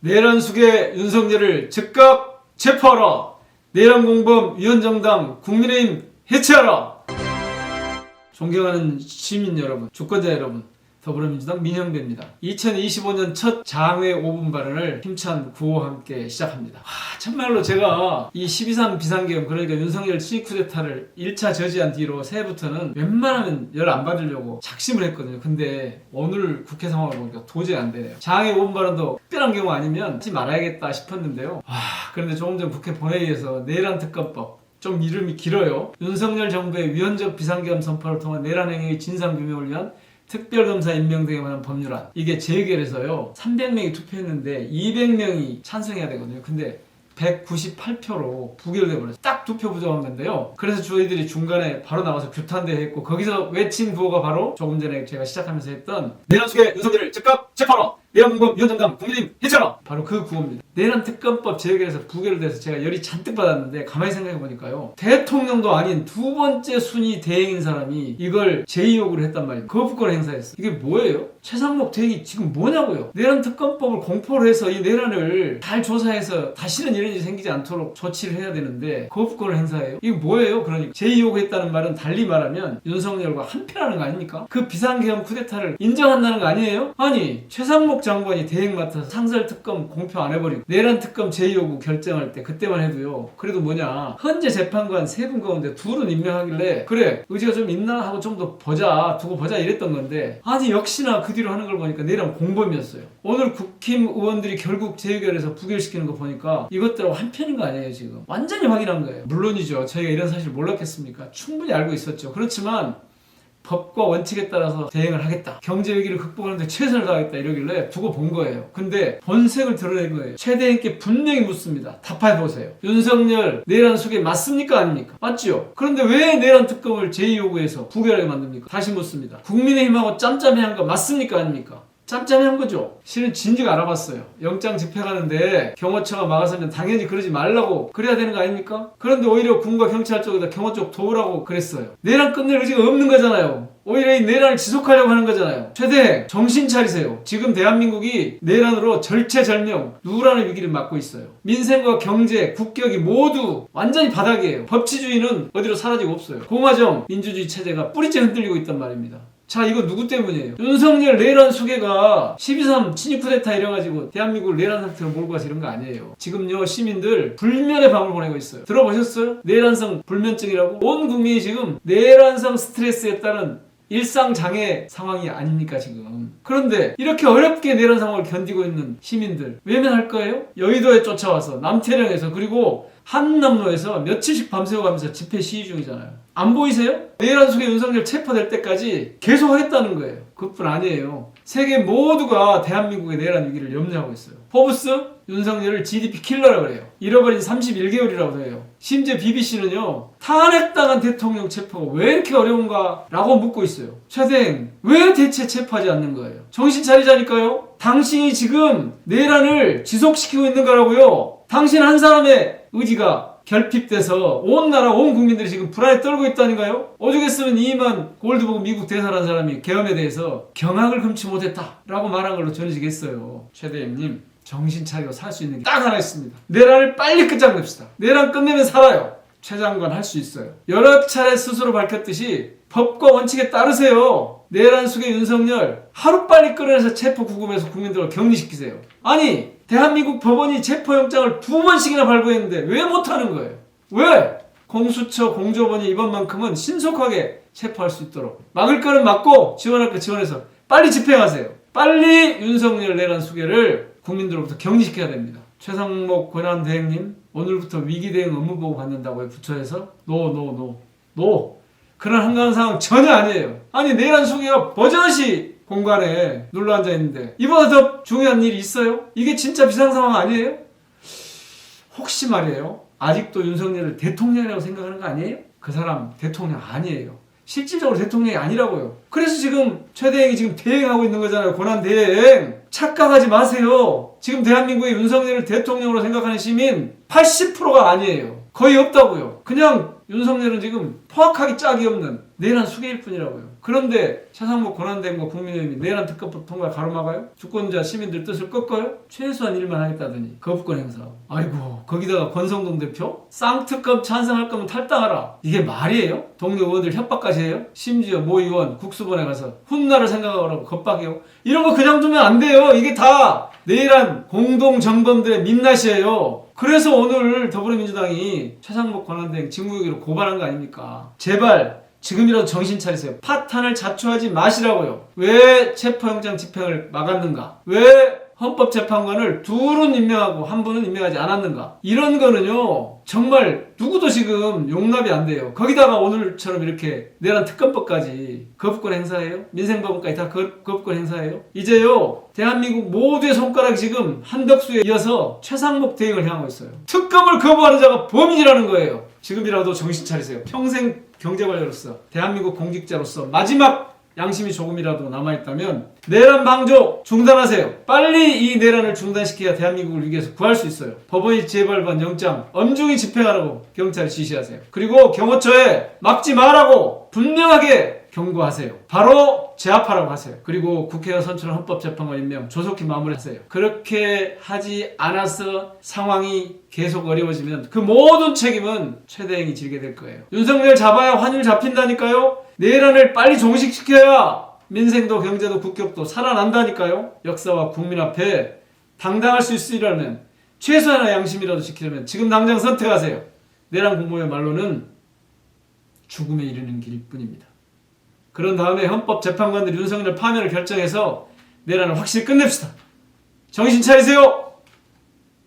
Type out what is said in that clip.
내란숙의 윤석열을 즉각 체포하라. 내란공범 위원정당 국민의힘 해체하라. 존경하는 시민 여러분, 주권자 여러분, 더불어민주당 민형배입니다. 2025년 첫 장외 5분 발언을 힘찬 구호와 함께 시작합니다. 하, 참말로 제가 이 12.3 비상계엄 그러니까 윤석열 친위 쿠데타를 1차 저지한 뒤로 새해부터는 웬만하면 열 안 받으려고 작심을 했거든요. 근데 오늘 국회 상황을 보니까 도저히 안 되네요. 장외 5분 발언도 특별한 경우 아니면 하지 말아야겠다 싶었는데요. 와, 그런데 조금 전 국회 본회의에서 내란 특검법 좀 이름이 길어요. 윤석열 정부의 위헌적 비상계엄 선포를 통한 내란 행위의 진상 규명을 위한 특별검사 임명 등에 관한 법률안 이게 재결해서요 300명이 투표했는데 200명이 찬성해야 되거든요 근데 198표로 부결돼 버렸어요. 딱 두 표 부족한 건데요. 그래서 저희들이 중간에 바로 나와서 규탄대 했고 거기서 외친 구호가 바로 조금 전에 제가 시작하면서 했던 내란 속에 윤석열을 즉각 체포하라. 내란공범 위원장당 국민의힘 해체하라. 바로 그 구호입니다. 내란 특검법 재결해서 부결돼서 제가 열이 잔뜩 받았는데 가만히 생각해 보니까요. 대통령도 아닌 두 번째 순위 대행인 사람이 이걸 제2요구를 했단 말입니다. 거부권 행사했어. 이게 뭐예요? 최상목 대행이 지금 뭐냐고요? 내란 특검법을 공포를 해서 이 내란을 잘 조사해서 다시는 이런 일이 생기지 않도록 조치를 해야 되는데 거부권을 행사해요? 이게 뭐예요? 그러니까 제2요구했다는 말은 달리 말하면 윤석열과 한패라는 거 아닙니까? 그 비상계엄 쿠데타를 인정한다는 거 아니에요? 아니 최상목 장관이 대행 맡아서 상설 특검 공표 안 해버리고 내란 특검 제2요구 결정할 때 그때만 해도요. 그래도 뭐냐 헌재 재판관 세 분 가운데 둘은 임명하길래 그래 의지가 좀 있나 하고 좀 더 보자 두고 보자 이랬던 건데 아니 역시나 그 뒤로 하는 걸 보니까 내란 공범이었어요. 오늘 국힘 의원들이 결국 재결해서 부결시키는 거 보니까 이것들하고 한 편인 거 아니에요 지금 완전히 확인한 거예요. 물론이죠 저희가 이런 사실 몰랐겠습니까? 충분히 알고 있었죠. 그렇지만 법과 원칙에 따라서 대응을 하겠다. 경제 위기를 극복하는데 최선을 다하겠다 이러길래 두고 본 거예요. 근데 본색을 드러낸 거예요. 최대행께 분명히 묻습니다. 답해 보세요. 윤석열 내란 속에 맞습니까 아닙니까? 맞죠? 그런데 왜 내란 특검을 제2요구해서 부결하게 만듭니까? 다시 묻습니다. 국민의힘하고 짬짬이 한 거 맞습니까 아닙니까? 짬짬이한 거죠. 실은 진즉 알아봤어요. 영장 집행 가는데 경호처가 막아서면 당연히 그러지 말라고 그래야 되는 거 아닙니까? 그런데 오히려 군과 경찰 쪽에다 경호 쪽 도우라고 그랬어요. 내란 끝낼 의지가 없는 거잖아요. 오히려 이 내란을 지속하려고 하는 거잖아요. 최대 정신 차리세요. 지금 대한민국이 내란으로 절체절명 누구라는 위기를 맞고 있어요. 민생과 경제, 국격이 모두 완전히 바닥이에요. 법치주의는 어디로 사라지고 없어요. 공화정 민주주의 체제가 뿌리째 흔들리고 있단 말입니다. 자 이거 누구 때문이에요? 윤석열 내란 수계가 12.3 친위 쿠데타 이래가지고 대한민국을 내란 상태로 몰고 가서 이런 거 아니에요. 지금요 시민들 불면의 밤을 보내고 있어요. 들어보셨어요? 내란성 불면증이라고? 온 국민이 지금 내란성 스트레스에 따른 일상 장애 상황이 아닙니까 지금 그런데 이렇게 어렵게 내란 상황을 견디고 있는 시민들 외면할 거예요? 여의도에 쫓아와서 남태령에서 그리고 한남로에서 며칠씩 밤새워 가면서 집회 시위 중이잖아요. 안 보이세요? 내란 속에 윤석열 체포될 때까지 계속 하겠다는 거예요. 그뿐 아니에요. 세계 모두가 대한민국의 내란 위기를 염려하고 있어요. 포브스 윤석열을 GDP 킬러라고 그래요. 잃어버린 31개월이라고 해요. 심지어 BBC는요 탄핵당한 대통령 체포가 왜 이렇게 어려운가 라고 묻고 있어요. 최대행 왜 대체 체포하지 않는 거예요? 정신 차리자니까요. 당신이 지금 내란을 지속시키고 있는 거라고요. 당신 한 사람의 의지가 결핍돼서 온 나라 온 국민들이 지금 불안에 떨고 있다니까요 오죽했으면 이만 골드버그 미국 대사라는 사람이 계엄에 대해서 경악을 금치 못했다라고 말한 걸로 전해지겠어요 최대행님 정신 차리고 살수 있는 게 딱 하나 있습니다. 내란을 빨리 끝장냅시다. 내란 끝내면 살아요. 최 장관 할 수 있어요. 여러 차례 스스로 밝혔듯이 법과 원칙에 따르세요. 내란 속의 윤석열 하루빨리 끌어내서 체포 구금해서 국민들을 격리시키세요. 아니 대한민국 법원이 체포영장을 두 번씩이나 발부했는데 왜 못하는 거예요? 왜? 공수처 공조원이 이번만큼은 신속하게 체포할 수 있도록 막을 거는 막고 지원할 거 지원해서 빨리 집행하세요. 빨리 윤석열 내란 수계를 국민들로부터 격리시켜야 됩니다. 최상목 권한대행님 오늘부터 위기 대응 업무 보고 받는다고요 부처에서 노노노 노 그런 한가한 상황 전혀 아니에요. 아니 내란 수계가 버젓이 공간에 눌러 앉아 있는데 이보다 더 중요한 일이 있어요? 이게 진짜 비상 상황 아니에요? 혹시 말이에요. 아직도 윤석열을 대통령이라고 생각하는 거 아니에요? 그 사람 대통령 아니에요. 실질적으로 대통령이 아니라고요. 그래서 지금 최대행이 지금 대행하고 있는 거잖아요. 고난 대행. 착각하지 마세요. 지금 대한민국의 윤석열을 대통령으로 생각하는 시민 80%가 아니에요. 거의 없다고요. 그냥 윤석열은 지금 포악하기 짝이 없는 내란 수계일 뿐이라고요. 그런데 차상목 권한대행과 국민의힘이 내란 특검법 통과 가로막아요? 주권자 시민들 뜻을 꺾어요? 최소한 일만 하겠다더니 거부권 행사. 아이고 거기다가 권성동 대표 쌍특검 찬성할 거면 탈당하라. 이게 말이에요? 동료 의원들 협박까지 해요? 심지어 모 의원 국수본에 가서 훗날을 생각하라고 겁박해요? 이런 거 그냥 두면 안 돼요. 이게 다 내란 공동 정범들의 민낯이에요. 그래서 오늘 더불어민주당이 최상목 권한대행 직무유기로 고발한 거 아닙니까? 제발 지금이라도 정신 차리세요. 파탄을 자초하지 마시라고요. 왜 체포영장 집행을 막았는가? 왜 헌법재판관을 둘은 임명하고 한 분은 임명하지 않았는가? 이런 거는요, 정말 누구도 지금 용납이 안 돼요. 거기다가 오늘처럼 이렇게 내란 특검법까지 거부권 행사해요? 민생법원까지 다 거, 거부권 행사해요? 이제요, 대한민국 모두의 손가락이 지금 한덕수에 이어서 최상목 대행을 향하고 있어요. 특검을 거부하는 자가 범인이라는 거예요. 지금이라도 정신 차리세요. 평생 경제관료로서, 대한민국 공직자로서 마지막 양심이 조금이라도 남아있다면 내란 방조 중단하세요. 빨리 이 내란을 중단시켜야 대한민국을 위기에서 구할 수 있어요. 법원이 재발반 영장 엄중히 집행하라고 경찰에 지시하세요. 그리고 경호처에 막지 말라고 분명하게 경고하세요. 바로 제압하라고 하세요. 그리고 국회의원 선출한 헌법재판관 임명 조속히 마무리하세요. 그렇게 하지 않아서 상황이 계속 어려워지면 그 모든 책임은 최대행이 지게 될 거예요. 윤석열 잡아야 환율 잡힌다니까요. 내란을 빨리 종식시켜야 민생도 경제도 국격도 살아난다니까요. 역사와 국민 앞에 당당할 수 있으려면 최소한의 양심이라도 지키려면 지금 당장 선택하세요. 내란 공모의 말로는 죽음에 이르는 길뿐입니다. 그런 다음에 헌법재판관들 윤석열 파면을 결정해서 내란을 확실히 끝냅시다. 정신 차리세요!